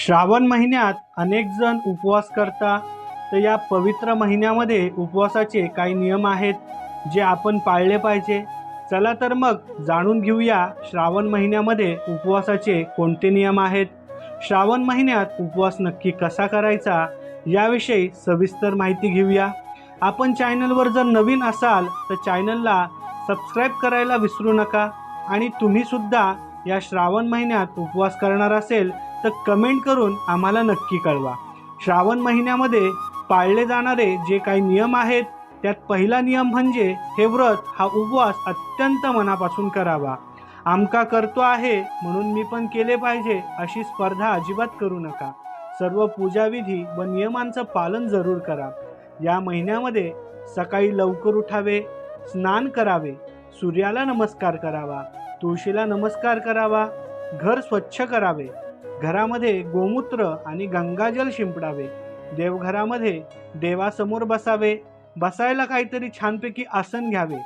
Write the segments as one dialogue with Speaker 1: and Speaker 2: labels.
Speaker 1: श्रावण महिन्यात अनेक जण उपवास करता तर या पवित्र महिन्यामध्ये उपवासाचे काही नियम आहेत जे आपण पाळले पाहिजे. चला तर मग जाणून घेऊया श्रावण महिन्यामध्ये उपवासाचे कोणते नियम आहेत. श्रावण महिन्यात उपवास नक्की कसा करायचा याविषयी सविस्तर माहिती घेऊया. आपण चॅनलवर जर नवीन असाल तर चॅनलला सबस्क्राईब करायला विसरू नका. आणि तुम्हीसुद्धा या श्रावण महिन्यात उपवास करणार असेल तर कमेंट करून आम्हाला नक्की कळवा. श्रावण महिन्यामध्ये पाळले जाणारे जे काही नियम आहेत त्यात पहिला नियम म्हणजे हे व्रत हा उपवास अत्यंत मनापासून करावा. आमका करतो आहे म्हणून मी पण केले पाहिजे अशी स्पर्धा अजिबात करू नका. सर्व पूजाविधी व नियमांचं पालन जरूर करा. या महिन्यामध्ये सकाळी लवकर उठावे स्नान करावे सूर्याला नमस्कार करावा तुळशीला नमस्कार करावा घर स्वच्छ करावे. घरामध्ये गोमूत्र आणि गंगाजल शिंपडावे. देवघरामध्ये देवासमोर बसावे. बसायला काहीतरी छानपैकी आसन घ्यावे.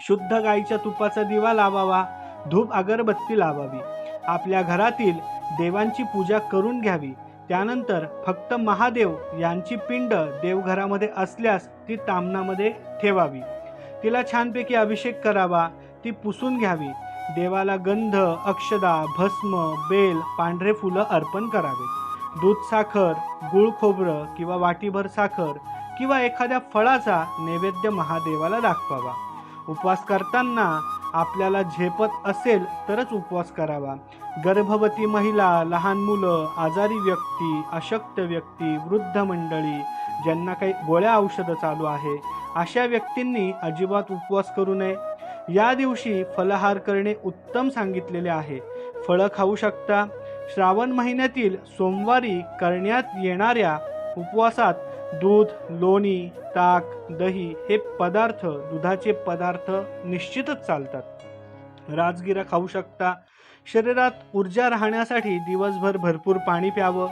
Speaker 1: शुद्ध गाईच्या तुपाचा दिवा लावावा. धूप अगरबत्ती लावावी. आपल्या घरातील देवांची पूजा करून घ्यावी. त्यानंतर फक्त महादेव यांची पिंड देवघरामध्ये असल्यास ती तामणामध्ये ठेवावी. तिला छानपैकी अभिषेक करावा. ती पुसून घ्यावी. देवाला गंध अक्षदा भस्म बेल पांढरे फुलं अर्पण करावे. दूध साखर गुळ खोबरं किंवा वाटीभर साखर किंवा एखाद्या फळाचा नैवेद्य महादेवाला दाखवावा. उपवास करताना आपल्याला झेपत असेल तरच उपवास करावा. गर्भवती महिला लहान मुलं आजारी व्यक्ती अशक्त व्यक्ती वृद्ध मंडळी ज्यांना काही गोळ्या औषधं चालू आहे अशा व्यक्तींनी अजिबात उपवास करू नये. या दिवशी फलहार करणे उत्तम सांगितलेले आहे. फळं खाऊ शकता. श्रावण महिन्यातील सोमवारी करण्यात येणाऱ्या उपवासात दूध लोणी ताक दही हे पदार्थ दुधाचे पदार्थ निश्चितच चालतात. राजगिरा खाऊ शकता. शरीरात ऊर्जा राहण्यासाठी दिवसभर भरपूर पाणी प्यावं.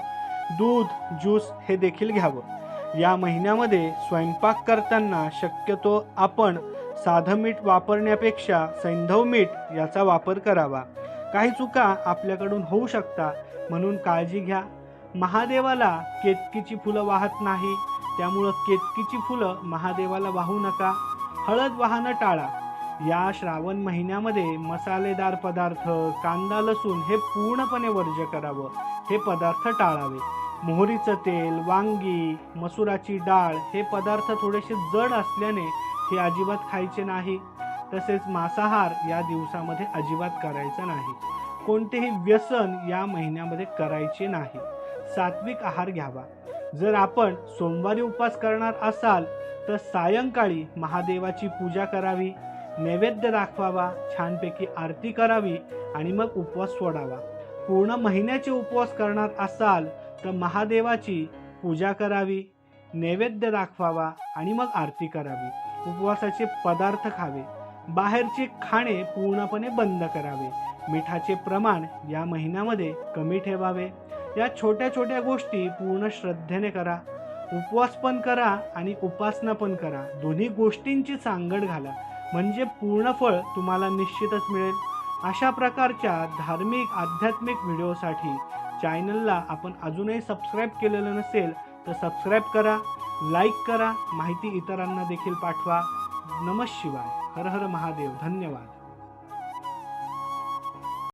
Speaker 1: दूध ज्यूस हे देखील घ्यावं. या महिन्यामध्ये स्वयंपाक करताना शक्यतो आपण साधं मीठ वापरण्यापेक्षा सैंधव मीठ याचा वापर करावा. काही चुका आपल्याकडून होऊ शकता म्हणून काळजी घ्या. महादेवाला केतकीची फुलं वाहत नाही त्यामुळं केतकीची फुलं महादेवाला वाहू नका. हळद वाहनं टाळा. या श्रावण महिन्यामध्ये मसालेदार पदार्थ कांदा लसूण हे पूर्णपणे वर्ज्य करावं. हे पदार्थ टाळावे. मोहरीचं तेल वांगी मसुराची डाळ हे पदार्थ थोडेसे जड असल्याने हे अजिबात खायचे नाही. तसेच मांसाहार या दिवसामध्ये अजिबात करायचा नाही. कोणतेही व्यसन या महिन्यामध्ये करायचे नाही. सात्विक आहार घ्यावा. जर आपण सोमवारी उपवास करणार असाल तर सायंकाळी महादेवाची पूजा करावी नैवेद्य दाखवावा छानपैकी आरती करावी आणि मग उपवास सोडावा. पूर्ण महिन्याचे उपवास करणार असाल तर महादेवाची पूजा करावी नैवेद्य दाखवावा आणि मग आरती करावी. उपवासाचे पदार्थ खावे बाहेरचे खाणे पूर्णपणे बंद करावे. मिठाचे प्रमाण या महिन्यामध्ये कमी ठेवावे. या छोट्या छोट्या गोष्टी पूर्ण श्रद्धेने करा. उपवास पण करा आणि उपासना पण करा. दोन्ही गोष्टींची सांगड घाला. म्हणजे पूर्ण फळ तुम्हाला निश्चितच मिळेल. अशा प्रकारच्या धार्मिक आध्यात्मिक व्हिडिओसाठी चॅनलला आपण अजूनही सबस्क्राईब केलेलं नसेल तर सबस्क्राईब करा. लाईक करा माहिती इतरांना देखील पाठवा. नमः शिवाय. हर हर महादेव. धन्यवाद.